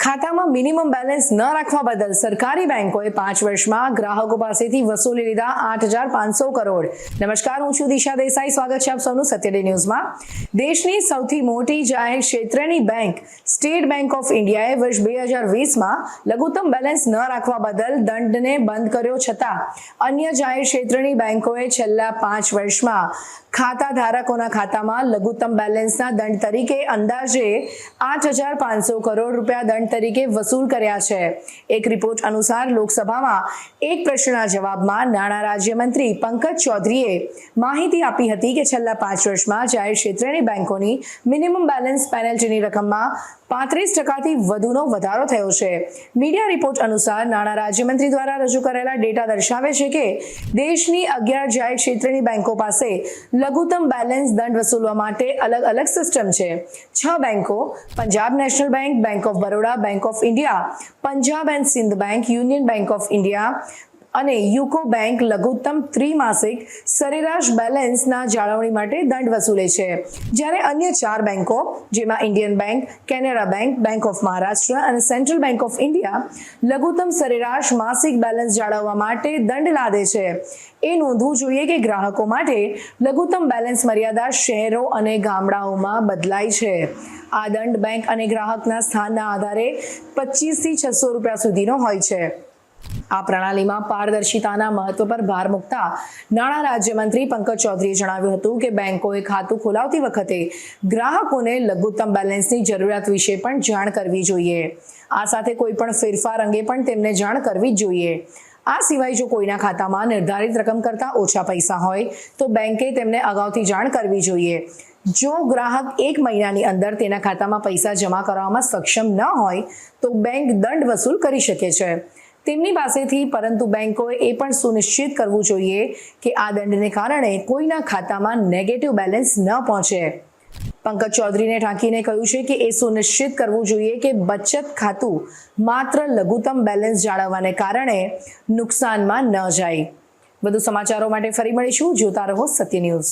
ખાતામાં minimum balance ન રાખવા બદલ સરકારી બેંકોએ પાંચ વર્ષમાં ગ્રાહકો પાસેથી વસૂલી લીધા આઠ હજાર પાંચસો કરોડ. નમસ્કાર, હું છું દિશા દેસાઈ. સ્વાગત છે આપ સૌનું સત્યડે ન્યૂઝમાં. દેશની સૌથી મોટી જાહેર ક્ષેત્રની બેંક સ્ટેટ બેંક ઓફ ઇન્ડિયાએ વર્ષ બે હજાર વીસમાં લઘુત્તમ બેલેન્સ ન રાખવા બદલ દંડને બંધ કર્યો છતાં, અન્ય જાહેર ક્ષેત્રની બેંકોએ છેલ્લા પાંચ વર્ષમાં ખાતા ધારકોના ખાતામાં લઘુત્તમ બેલેન્સના દંડ તરીકે અંદાજે આઠ કરોડ રૂપિયા દંડ તરીકે વસૂલ કર્યા છે. એક રિપોર્ટ અનુસાર લોકસભામાં એક પ્રશ્નના જવાબમાં નાણાં રાજ્યમંત્રી પંકજ ચૌધરીએ માહિતી આપી હતી કે છેલ્લા પાંચ વર્ષમાં જાહેર ક્ષેત્રની બેંકોની મિનિમમ બેલેન્સ પેનલ્ટીની રકમમાં પાંત્રીસ ટકાથી વધુનો વધારો થયો છે. મીડિયા રિપોર્ટ અનુસાર નાણાં રાજ્યમંત્રી દ્વારા રજૂ કરેલા ડેટા દર્શાવે છે કે દેશની અગિયાર જાહેર ક્ષેત્રની બેંકો પાસે લઘુત્તમ બેલેન્સ દંડ વસૂલવા માટે અલગ અલગ સિસ્ટમ છે. છ બેન્કો Punjab National Bank Bank of Baroda, Bank of India, Punjab and Sind Bank, Union Bank of India અને યુકો બેંક લઘુત્તમ ત્રિમાસિક સરેરાશ બેલેન્સના જાળવણી માટે દંડ વસૂલે છે. જ્યારે અન્ય ચાર બેંકો, જેમાં Indian Bank Canara Bank Bank of Maharashtra અને સેન્ટ્રલ બેંક ઓફ ઇન્ડિયા, લઘુત્તમ સરેરાશ માસિક બેલેન્સ જાળવવા માટે દંડ લાદે છે. એ નોંધવું જોઈએ કે ગ્રાહકો માટે લઘુત્તમ બેલેન્સ મર્યાદા શહેરો અને ગામડાઓમાં બદલાય છે. આ દંડ બેંક અને ગ્રાહકના સ્થાનના આધારે પચીસથી છસો રૂપિયા સુધીનો હોય છે. આ પ્રણાલીમાં પારદર્શિતાના મહત્વ પર ભાર મૂકતા નાણાં રાજ્યમંત્રી પંકજ ચૌધરીએ જણાવ્યું હતું કે બેંકોએ ખાતું ખોલાવતી વખતે ગ્રાહકોને લઘુત્તમ બેલેન્સની જરૂરિયાત વિશે પણ જાણ કરવી જોઈએ. આ સાથે કોઈ પણ ફેરફાર અંગે પણ તેમને જાણ કરવી જ જોઈએ. આ સિવાય જો કોઈના ખાતામાં નિર્ધારિત રકમ કરતાં ઓછા પૈસા હોય, તો બેંકે તેમને અગાઉથી જાણ કરવી જોઈએ. જો ગ્રાહક એક મહિનાની અંદર તેના ખાતામાં પૈસા જમા કરવામાં સક્ષમ ન હોય, તો બેંક દંડ વસૂલ કરી શકે છે. તેમની પાસેથી, પરંતુ બેંકોએ એ પણ સુનિશ્ચિત કરવું જોઈએ કે આ દંડને કારણે કોઈના ખાતામાં નેગેટિવ બેલેન્સ ન પહોંચે. પંકજ ચૌધરીને ઢાંકીને કહ્યું છે કે એ સુનિશ્ચિત કરવું જોઈએ કે બચત ખાતું માત્ર લઘુત્તમ બેલેન્સ જાળવવાને કારણે નુકસાનમાં ન જાય. વધુ સમાચારો માટે ફરી મળીશું. જોતા રહો સત્ય ન્યૂઝ.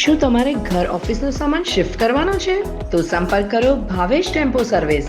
શું તમારે ઘર ઓફિસનો સામાન શિફ્ટ કરવાનો છે? તો સંપર્ક કરો ભાવેશ ટેમ્પો સર્વિસ